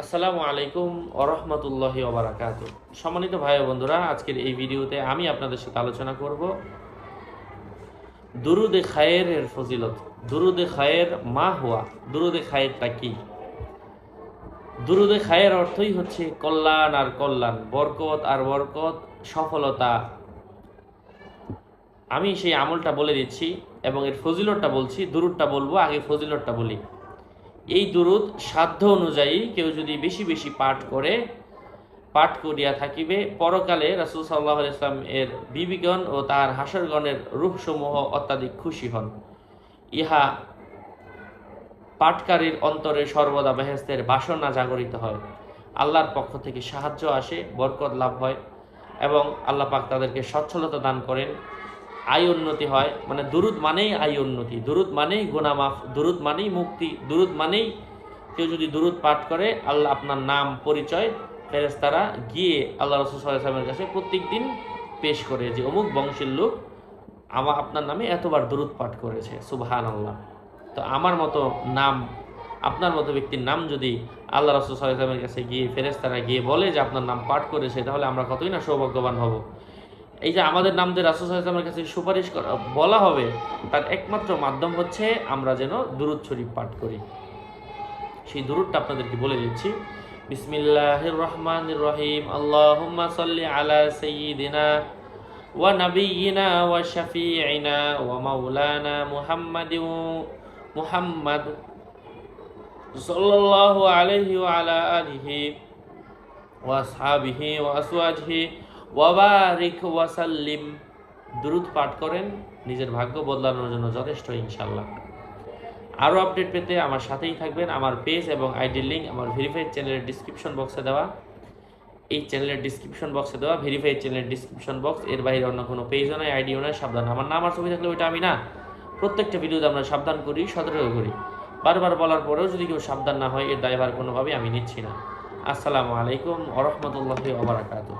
আসসালামু আলাইকুম ওরহমতুল্লাহ ওবরাকাত। সম্মানিত ভাই বন্ধুরা, আজকের এই ভিডিওতে আমি আপনাদের সাথে আলোচনা করব দুরুদে খায়ের এর ফজিলত। দুরুদে খায়ের মা হুয়া, দুরুদে খায়েরটা কি? দুরুদে খায়ের অর্থই হচ্ছে কল্যাণ আর কল্যাণ, বরকত আর বরকত, সফলতা। আমি সেই আমলটা বলে দিচ্ছি এবং এর ফজিলতটা বলছি, দুরুদটা বলব, আগে ফজিলতটা বলি। এই দুরুদ সাধ্য অনুযায়ী কেউ যদি বেশি বেশি পাঠ করে, পাঠ করিয়া থাকিবে, পরকালে রাসুল সাল্লাহ ইসলাম এর বিবিগণ ও তার হাসরগণের রূপসমূহ অত্যাধিক খুশি হন। ইহা পাঠকারীর অন্তরে সর্বদা বেহেস্তের বাসনা জাগরিত হয়। আল্লাহর পক্ষ থেকে সাহায্য আসে, বরকত লাভ হয় এবং আল্লাহ পাক তাদেরকে সচ্ছলতা দান করেন। আয় উন্নতি হয় মানে দুরুদ মানেই আয় উন্নতি। দুরুদ মানেই গুনামাফ দুরুদ মানেই মুক্তি, দুরুদ মানেই কেউ যদি দুরুদ পাঠ করে, আল্লাহ আপনার নাম, পরিচয় ফেরেস্তারা গিয়ে আল্লাহ রসুলের কাছে প্রত্যেক দিন পেশ করে যে, অমুক বংশের লোক আমার আপনার নামে এতবার দুরুদ পাঠ করেছে। সুবহান আল্লাহ তো আমার মতো নাম, আপনার মতো ব্যক্তির নাম যদি আল্লাহ রসুল সাল্লামের কাছে গিয়ে ফেরেস্তারা গিয়ে বলে যে, আপনার নাম পাঠ করেছে, তাহলে আমরা কতই না সৌভাগ্যবান হব। এই যে আমাদের নাম যে রাসুল সাল্লামের কাছে সুপারিশ করা, বলা হবে, তার একমাত্র মাধ্যম হচ্ছে আমরা যেন দুরুদ শরীফ পাঠ করি। সেই দুরুদটা আপনাদেরকে বলে দিচ্ছি। বিসমিল্লাহির রহমান রহিম। আল্লাহুম্মা সাল্লি আলা সাইয়্যিদিনা ওয়া নাবিয়িনা ওয়া শাফিঈনা ওয়া মাওলানা মুহাম্মাদিন মুহাম্মাদ সাল্লাল্লাহু ওয়া আলা ওয়াবারিক ওয়াসাল্লিম। দ্রুত পাঠ করেন, নিজের ভাগ্য বদলানোর জন্য যথেষ্ট ইনশাল্লাহ আরও আপডেট পেতে আমার সাথেই থাকবেন। আমার পেজ এবং আইডির লিঙ্ক আমার ভেরিফাইড চ্যানেলের ডিসক্রিপশন বক্সে দেওয়া। এই চ্যানেলের ডিসক্রিপশন বক্সে দেওয়া। ভেরিফাইড চ্যানেলের ডিসক্রিপশন বক্স এর বাইরে অন্য কোনো পেজও নয় আইডিও নয় সাবধান। আমার নাম আর ছবি থাকলে ওইটা আমি না। প্রত্যেকটা ভিডিওতে আমরা সাবধান করি, সতর্ক করি। বারবার বলার পরেও যদি কেউ সাবধান না হয়, এর দায়ভার কোনোভাবেই আমি নিচ্ছি না। আসসালামু আলাইকুম ওরহমতুল্লাহি ওবরাকাতুহ